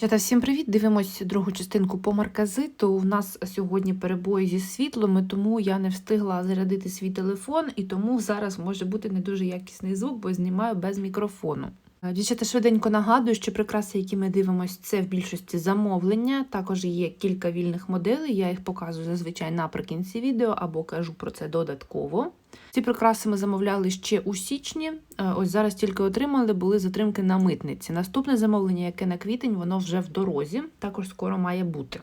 Чата, всім привіт! Дивимось другу частинку по марказиту. У нас сьогодні перебої зі світлом, і тому я не встигла зарядити свій телефон, і тому зараз може бути не дуже якісний звук, бо знімаю без мікрофону. Е, Дівчата, швиденько нагадую, що прикраси, які ми дивимося, це в більшості замовлення. Також є кілька вільних моделей. Я їх показую зазвичай наприкінці відео або кажу про це додатково. Ці прикраси ми замовляли ще у січні. Е, Ось зараз тільки отримали, були затримки на митниці. Наступне замовлення, яке на квітень, воно вже в дорозі, також скоро має бути.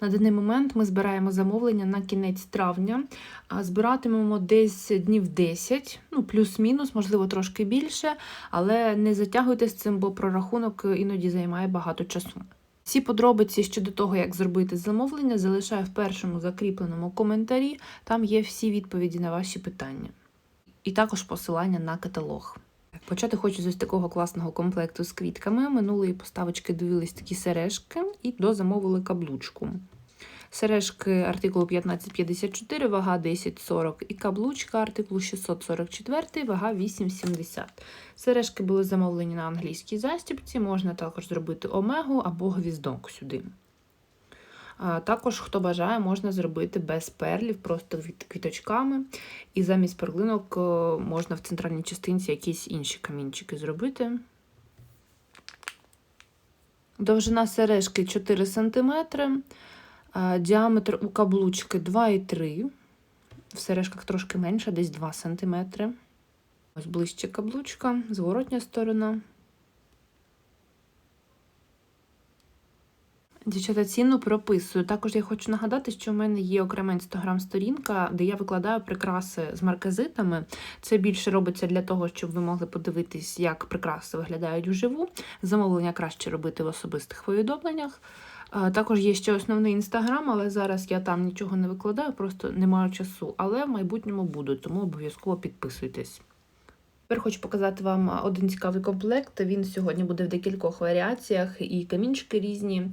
На даний момент ми збираємо замовлення на кінець травня. Збиратимемо десь днів 10, ну плюс-мінус, можливо, трошки більше, але не затягуйте з цим, бо прорахунок іноді займає багато часу. Всі подробиці щодо того, як зробити замовлення, залишаю в першому закріпленому коментарі. Там є всі відповіді на ваші питання. І також посилання на каталог. Почати хочу з ось такого класного комплекту з квітками. Минулої поставочки дивились такі сережки і дозамовили каблучку. Сережки артикулу 1554, вага 1040 і каблучка артикулу 644, вага 870. Сережки були замовлені на англійській застібці, можна також зробити омегу або гвіздок сюди. Також, хто бажає, можна зробити без перлів, просто квіточками. І замість перлинок е, можна в центральній частинці якісь інші камінчики зробити. Довжина сережки 4 см, діаметр у каблучки 2,3 В сережках трошки менше, десь 2 см. Ось ближче каблучка, зворотня сторона. Дівчата, ціну прописую. Також я хочу нагадати, що в мене є окрема інстаграм-сторінка, де я викладаю прикраси з марказитами. Це більше робиться для того, щоб ви могли подивитись, як прикраси виглядають вживу. Замовлення краще робити в особистих повідомленнях. Також є ще основний інстаграм, але зараз я там нічого не викладаю, просто не маю часу. Але в майбутньому буду, тому обов'язково підписуйтесь. Тепер хочу показати вам один цікавий комплект. Він сьогодні буде в декількох варіаціях, і камінчики різні,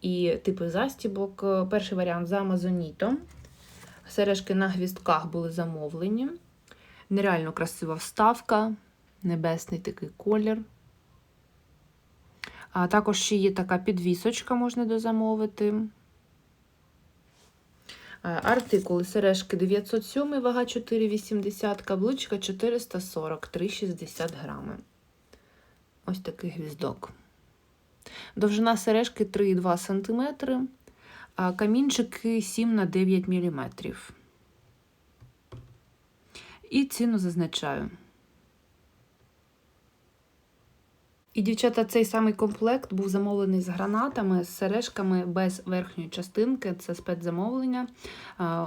і типи застібок. Перший варіант за Амазоніто. Сережки на гвістках були замовлені. Нереально красива вставка, небесний такий колір. А також ще є така підвісочка, можна дозамовити. Е, Артикули сережки 907, вага 4,80, каблучка 440, 3,60 грами. Ось такий гвіздок. Довжина сережки 3,2 см, а камінчики 7 на 9 мм. І ціну зазначаю. І, дівчата, цей самий комплект був замовлений з гранатами, з сережками без верхньої частинки. Це спецзамовлення.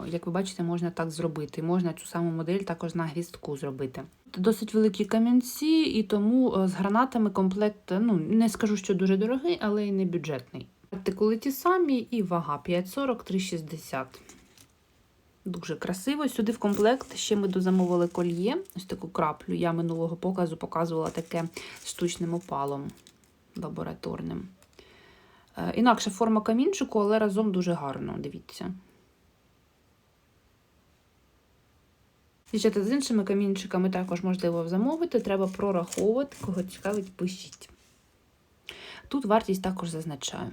Як ви бачите, можна так зробити. Можна цю саму модель також на гвіздку зробити. Досить великі камінці, і тому е, з гранатами комплект, ну, не скажу, що дуже дорогий, але й не бюджетний. Артикули ті самі і вага 5,40, 3,60. Дуже красиво. Сюди в комплект ще ми дозамовили кольє, ось таку краплю. Я минулого показу показувала таке штучним опалом лабораторним. Е, Інакша форма камінчику, але разом дуже гарно, дивіться. Дівчата, з іншими камінчиками також можливо замовити, треба прораховувати, кого цікавить, пишіть. Тут вартість також зазначаю.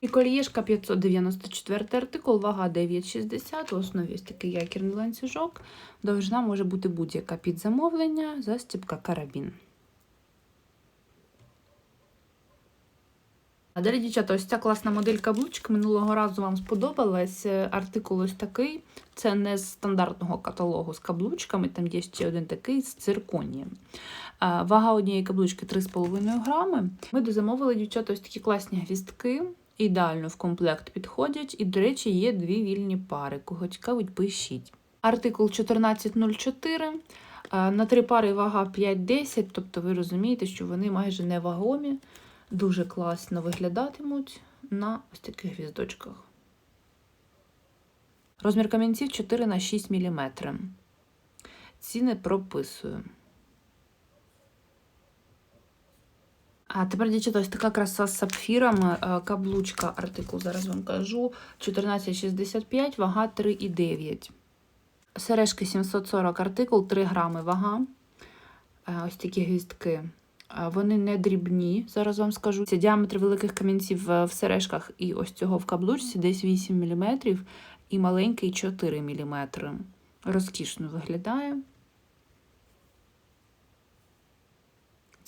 І колієшка 594 артикул, вага 9,60, в основі ось такий якірний ланцюжок. Довжина може бути будь-яка під замовлення, застібка карабін. А далі, дівчата, ось ця класна модель каблучки минулого разу вам сподобалась. Е, Артикул ось такий. Це не з стандартного каталогу з каблучками, там є ще один такий з цирконієм. Вага однієї каблучки 3,5 грами. Ми дозамовили, дівчата, ось такі класні гвіздки. Ідеально в комплект підходять. І, до речі, є дві вільні пари. Кого цікавить, пишіть. Артикул 1404. На три пари вага 5-10, тобто ви розумієте, що вони майже невагомі, дуже класно виглядатимуть на ось таких гвіздочках. Розмір камінців 4 на 6 мм. Ціни прописую. А тепер, дівчата, ось така краса з сапфірами. Е, Каблучка, артикул, зараз вам кажу. 1465, вага 3,9. Сережки 740 артикул, 3 грами вага. Е, Ось такі гвіздки. Вони не дрібні, зараз вам скажу. Це діаметр великих камінців е, в сережках і ось цього в каблучці десь 8 мм і маленький 4 мм. Розкішно виглядає.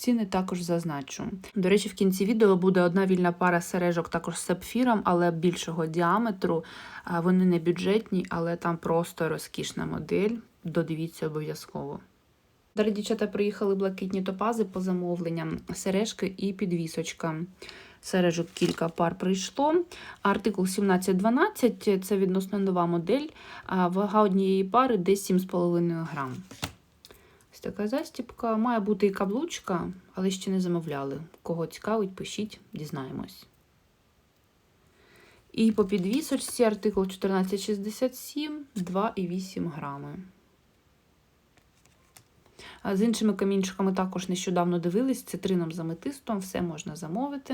Ціни також зазначу. До речі, в кінці відео буде одна вільна пара сережок також з сапфіром, але більшого діаметру. Вони не бюджетні, але там просто розкішна модель. Додивіться обов'язково. Далі дівчата приїхали блакитні топази по замовленням, сережки і підвісочка. Сережок кілька пар прийшло. Артикул 1712 це відносно нова модель. Вага однієї пари десь 7,5 грам. Така застіпка. Має бути і каблучка, але ще не замовляли. Кого цікавить, пишіть, дізнаємось. І по підвісочці артикул 1467 2,8 грами. З іншими камінчиками також нещодавно дивились, цитрином з аметистом, все можна замовити.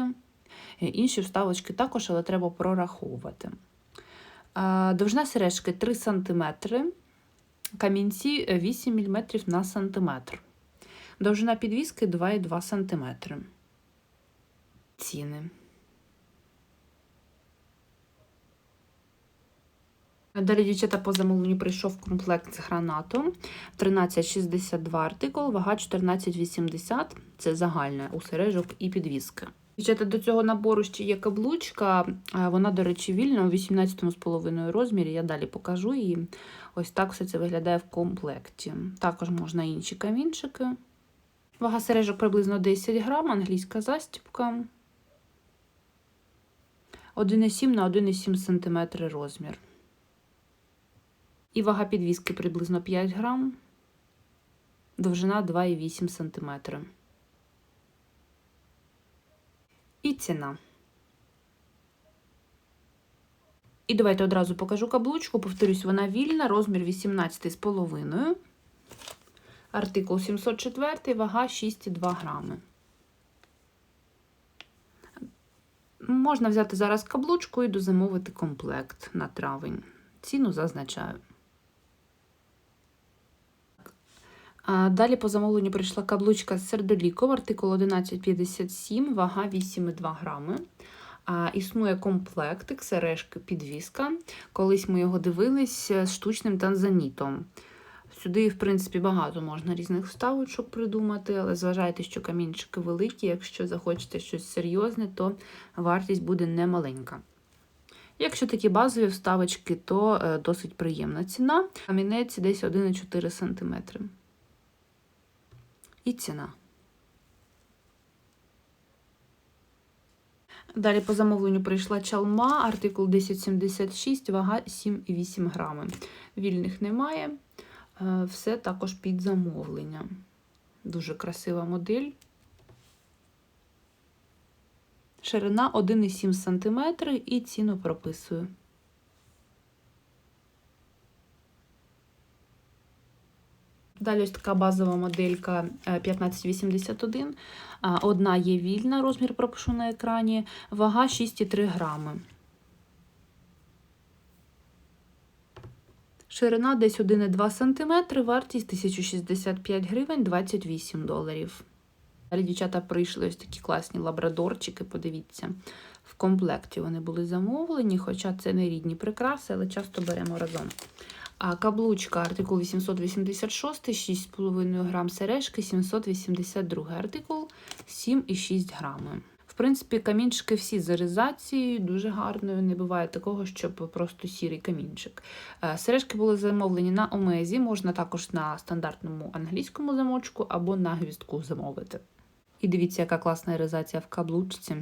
Е, Інші вставочки також, але треба прораховувати. А, Довжина сережки 3 см, камінці е, 8 мм на сантиметр. Довжина підвіски 2,2 см. Ціни. Далі, дівчата, по замовленню прийшов комплект з гранатом. 1362 артикул, вага 1480. Це загальне у сережок і підвіски. Дівчата, до цього набору ще є каблучка. а Вона, до речі, вільна у 18,5 розмірі. Я далі покажу її. Ось так все це виглядає в комплекті. Також можна інші камінчики. Вага сережок приблизно 10 грам, англійська застіпка. 1,7 на 1,7 см розмір. І вага підвіски приблизно 5 грам, довжина 2,8 см. І ціна. І давайте одразу покажу каблучку. Повторюсь, вона вільна, розмір 18,5. Артикул 704, вага 6,2 грами. Можна взяти зараз каблучку і дозамовити комплект на травень. Ціну зазначаю. А Далі по замовленню прийшла каблучка з сердоліком, артикул 1157, вага 8,2 грами. Існує комплектик, сережки, підвіска. Колись ми його дивились з штучним танзанітом. Сюди, в принципі, багато можна різних вставочок придумати, але зважайте, що камінчики великі. Якщо захочете щось серйозне, то вартість буде немаленька. Якщо такі базові вставочки, то е, досить приємна ціна. Камінець десь 1,4 см. І ціна. Далі по замовленню прийшла чалма, артикул 1076, вага 7,8 грами. Вільних немає. Е, Все також під замовлення. Дуже красива модель. Ширина 1,7 см і ціну прописую. Далі ось така базова моделька е, 1581. Одна є вільна, розмір пропишу на екрані, вага 6,3 грами. Ширина десь 1,2 см, вартість 1065 гривень 28 доларів. Далі дівчата прийшли ось такі класні лабрадорчики, подивіться. В комплекті вони були замовлені, хоча це не рідні прикраси, але часто беремо разом. А каблучка артикул 886, 6,5 грам сережки, 782 артикул, 7,6 грами. В принципі, камінчики всі з аризацією, дуже гарною. Не буває такого, щоб просто сірий камінчик. Е, Сережки були замовлені на омезі, можна також на стандартному англійському замочку або на гвіздку замовити. І дивіться, яка класна аризація в каблучці.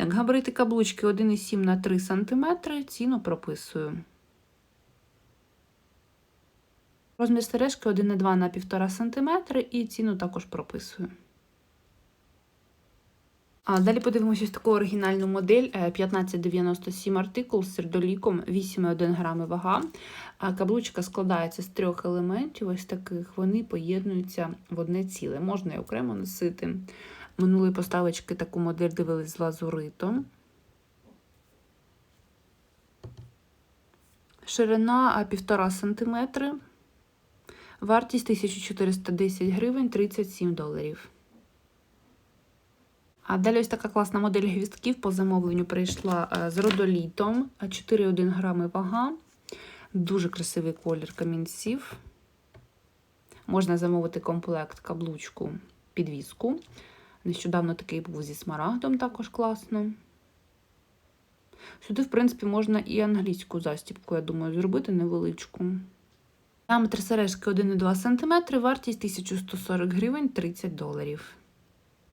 Так, габарити каблучки 1,7 на 3 см, ціну прописую. Розмір сережки 1,2 на 1,5 см і ціну також прописую. А далі подивимося таку оригінальну модель е, 1597 артикул з сердоліком 8,1 грами вага. А Каблучка складається з трьох елементів, ось таких. Вони поєднуються в одне ціле. Можна і окремо носити. Минулої поставочки таку модель дивились з лазуритом. Ширина 1,5 см. Вартість 1410 гривень 37 доларів. А далі ось така класна модель гвістків по замовленню прийшла е, з родолітом. 4,1 грами вага. Дуже красивий колір камінців. Можна замовити комплект каблучку підвіску. Нещодавно такий був зі смарагдом, також класно. Сюди, в принципі, можна і англійську застібку, я думаю, зробити невеличку. Діаметр сережки 1,2 см, вартість 1140 гривень 30 доларів.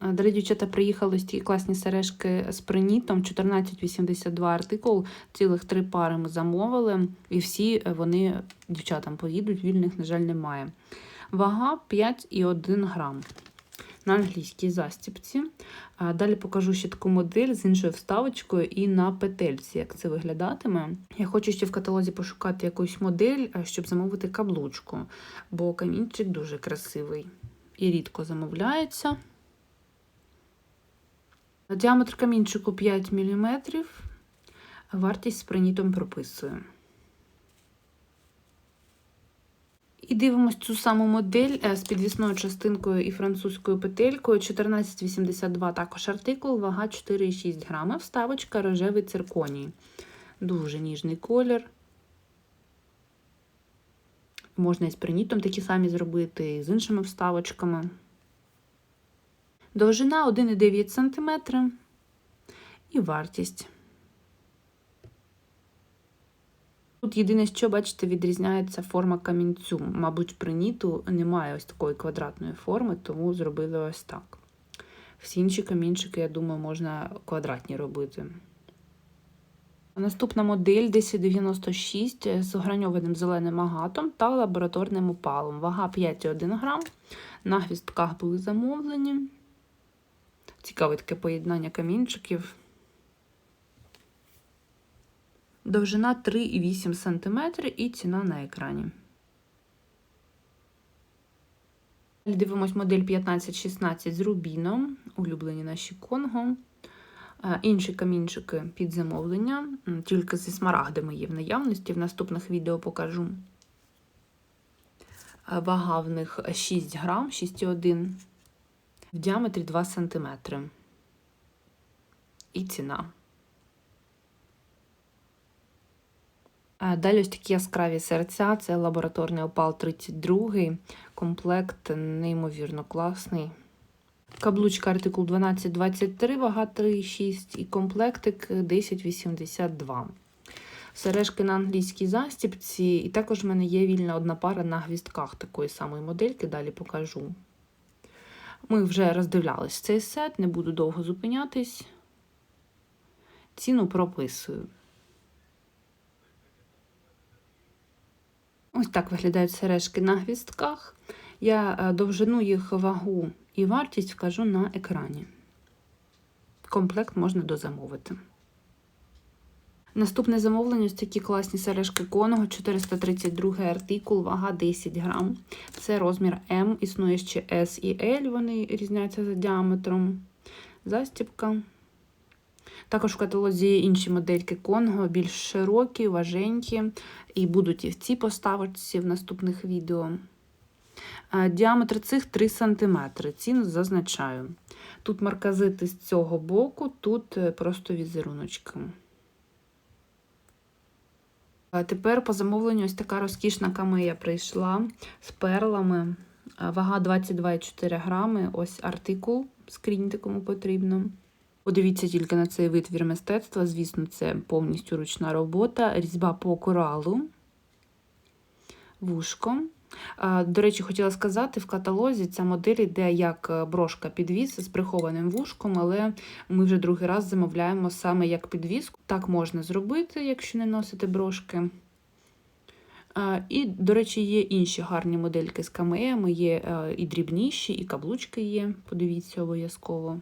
Далі дівчата приїхали ось такі класні сережки з принітом, 1482 артикул, цілих три пари ми замовили, і всі вони дівчатам поїдуть, вільних, на жаль, немає. Вага 5,1 грам на англійській застіпці. Далі покажу ще таку модель з іншою вставочкою і на петельці, як це виглядатиме. Я хочу ще в каталозі пошукати якусь модель, щоб замовити каблучку, бо камінчик дуже красивий і рідко замовляється. Діаметр камінчику 5 мм, вартість з принітом прописую. І дивимось цю саму модель е, з підвісною частинкою і французькою петелькою. 1482 також артикул, вага 4,6 грами, вставочка рожевий цирконій. Дуже ніжний колір. Можна і з принітом такі самі зробити, і з іншими вставочками. Довжина 1,9 см і вартість. Тут єдине, що, бачите, відрізняється форма камінцю. Мабуть, приніту немає ось такої квадратної форми, тому зробили ось так. Всі інші камінчики, я думаю, можна квадратні робити. Наступна модель 1096 з ограньованим зеленим агатом та лабораторним опалом. Вага 5,1 грам. На гвістках були замовлені. Цікаве таке поєднання камінчиків. Довжина 3,8 см і ціна на екрані. Дивимось модель 1516 з рубіном, улюблені наші Конго. Е, Інші камінчики під замовлення, тільки зі смарагдами є в наявності. В наступних відео покажу. Е, Вага в них 6 грам, 6,1 в діаметрі 2 см. І ціна. Далі ось такі яскраві серця, це лабораторний опал 32 комплект неймовірно класний. Каблучка артикул 1223, вага 3,6 і комплектик 1082. Сережки на англійській застіпці, і також в мене є вільна одна пара на гвістках такої самої модельки, далі покажу. Ми вже роздивлялись цей сет, не буду довго зупинятись. Ціну прописую. Ось так виглядають сережки на гвістках. Я е, довжину їх вагу і вартість вкажу на екрані. Комплект можна дозамовити. Наступне замовлення ось такі класні сережки Коного, 432 артикул, вага 10 грам. Це розмір М, існує ще S і L, вони різняться за діаметром. Застібка. Також в каталозі є інші модельки Конго, більш широкі, важенькі, і будуть і в цій поставочці в наступних відео. Діаметр цих 3 см. Ціну зазначаю. Тут марказити з цього боку, тут е, просто візеруночки. Тепер по замовленню ось така розкішна камея прийшла з перлами. Вага 22,4 грами. Ось артикул, скріньте кому потрібно. Подивіться тільки на цей витвір мистецтва. Звісно, це повністю ручна робота, різьба по коралу, вушко. До речі, хотіла сказати, в каталозі ця модель йде як е, брошка підвіз з прихованим вушком, але ми вже другий раз замовляємо саме як підвізку. Так можна зробити, якщо не носите брошки. І, до речі, є інші гарні модельки з камеями, є е, і дрібніші, і каблучки є. Подивіться обов'язково.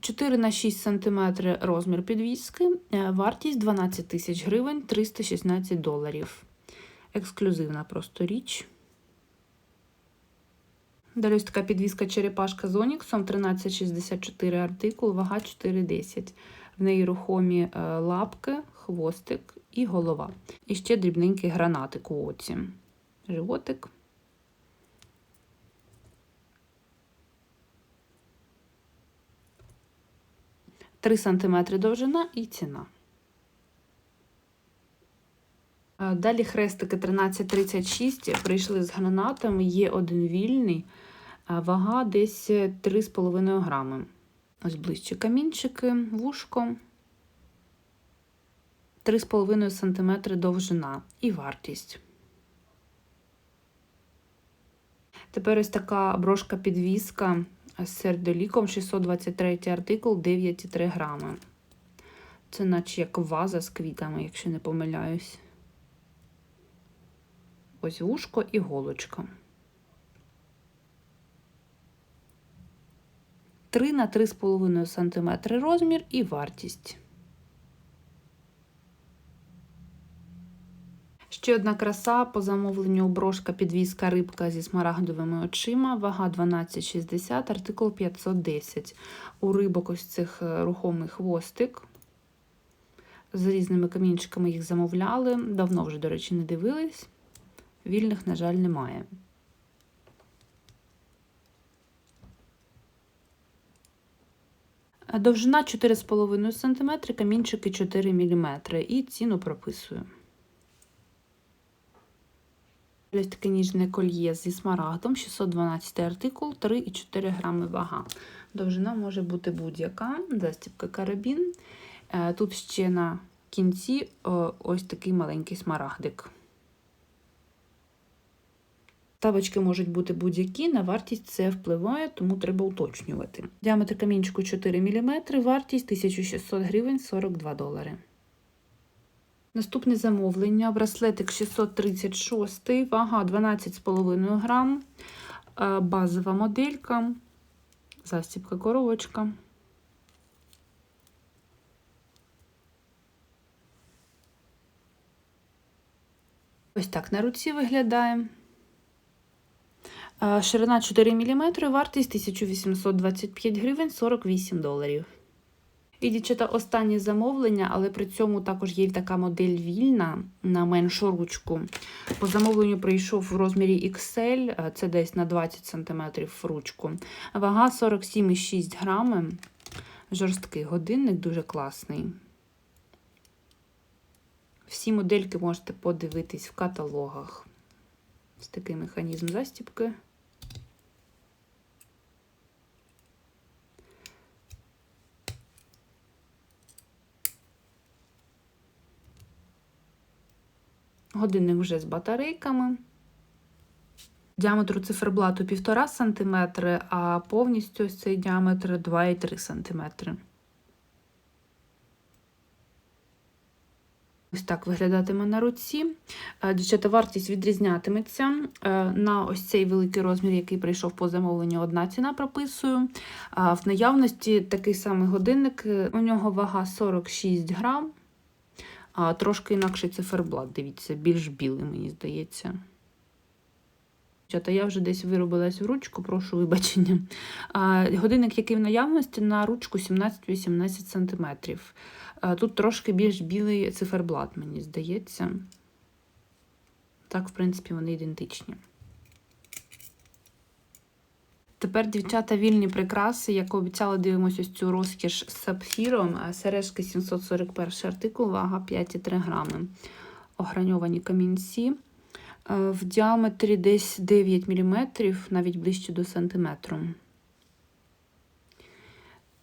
4 на 6 см розмір підвіски, е, вартість 12 тисяч гривень 316 доларів. Ексклюзивна просто річ. Далі ось така підвіска черепашка з Оніксом 1364 артикул, вага 4,10. В неї рухомі е, лапки, хвостик і голова. І ще дрібненький гранатик у оці. Животик. Три сантиметри довжина і ціна. Далі хрестики 1336 прийшли з гранатами, є один вільний, вага десь 3,5 грами. Ось ближче камінчики, вушко. 3,5 см довжина і вартість. Тепер ось така брошка підвіска з сердоліком 623 артикул 9,3 грами. Це наче як ваза з квітами, якщо не помиляюсь. Ось вушко і голочка. 3 на 3,5 см розмір і вартість. Ще одна краса по замовленню брошка підвіска рибка зі смарагдовими очима, вага 12,60, артикул 510. У рибок ось цих е, рухомий хвостик. З різними камінчиками їх замовляли. Давно вже, до речі, не дивились. Вільних, на жаль, немає. Довжина 4,5 см, камінчики 4 мм. І ціну прописую. Ось таке ніжне кольє зі смарагдом, 612 артикул, 3,4 грами вага. Довжина може бути будь-яка, застібка карабін. Е, Тут ще на кінці ось такий маленький смарагдик. Ставочки можуть бути будь-які, на вартість це впливає, тому треба уточнювати. Діаметр камінчику 4 мм, вартість 1600 гривень 42 долари. Наступне замовлення: браслетик 636, вага 12,5 грам, е, базова моделька, застібка коробочка. Ось так на руці виглядає. Е, Ширина 4 мм, вартість 1825 гривень 48 доларів. І, дівчата, останнє замовлення, але при цьому також є така модель вільна на меншу ручку. По замовленню прийшов в розмірі XL, це десь на 20 см ручку. Вага 47,6 грами. Жорсткий годинник, дуже класний. Всі модельки можете подивитись в каталогах. Ось такий механізм застіпки. Годинник вже з батарейками. Діаметр циферблату 1,5 см, а повністю ось цей діаметр 2,3 см. Ось так виглядатиме на руці. Е, дівчата, вартість відрізнятиметься. Е, на ось цей великий розмір, який прийшов по замовленню, одна ціна прописую. В наявності такий самий годинник, у нього вага 46 грам. А, Трошки інакший циферблат, дивіться, більш білий, мені здається. Я вже десь виробилась в ручку, прошу вибачення. А, Годинник, який в наявності, на ручку 17-18 см. Тут трошки більш білий циферблат, мені здається. Так, в принципі, вони ідентичні. Тепер, дівчата, вільні прикраси, як обіцяла, дивимося ось цю розкіш з сапфіром. Сережки 741 артикул, вага 5,3 грами. Ограньовані камінці. Е, в діаметрі десь 9 мм, навіть ближче до сантиметру.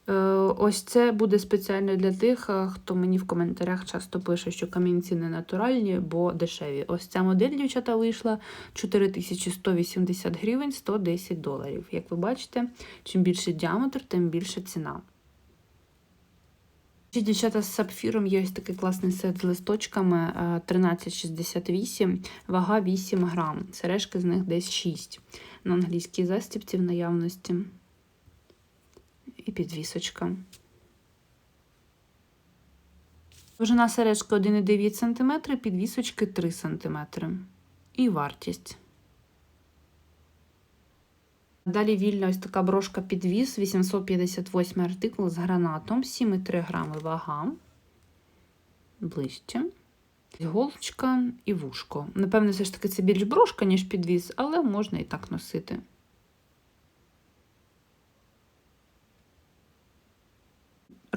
Е, ось це буде спеціально для тих, е, хто мені в коментарях часто пише, що камінці не натуральні, бо дешеві. Ось ця модель, дівчата, вийшла 4180 гривень 110 доларів. Як ви бачите, чим більше діаметр, тим більше ціна. Дівчата, з сапфіром є ось такий класний сет з листочками 1368, е, вага 8 грам. Сережки з них десь 6. На англійській застіпці в наявності і підвісочка. Довжина сережки 1,9 см, підвісочки 3 см. І вартість. Далі вільна ось така брошка підвіс, 858 артикул з гранатом, 7,3 грами вага. Ближче. Голочка і вушко. Напевно, все ж таки це більш брошка, ніж підвіз, але можна і так носити.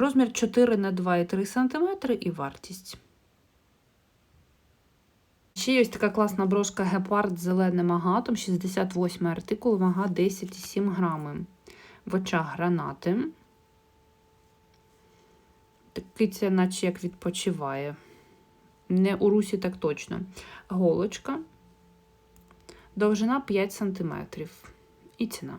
Розмір 4 на 2,3 см і вартість. Ще є ось така класна брошка гепард з зеленим агатом, 68 артикул, вага 10,7 грами. В очах гранати. Це, наче як відпочиває. Не у русі так точно. Голочка. Довжина 5 см. І ціна.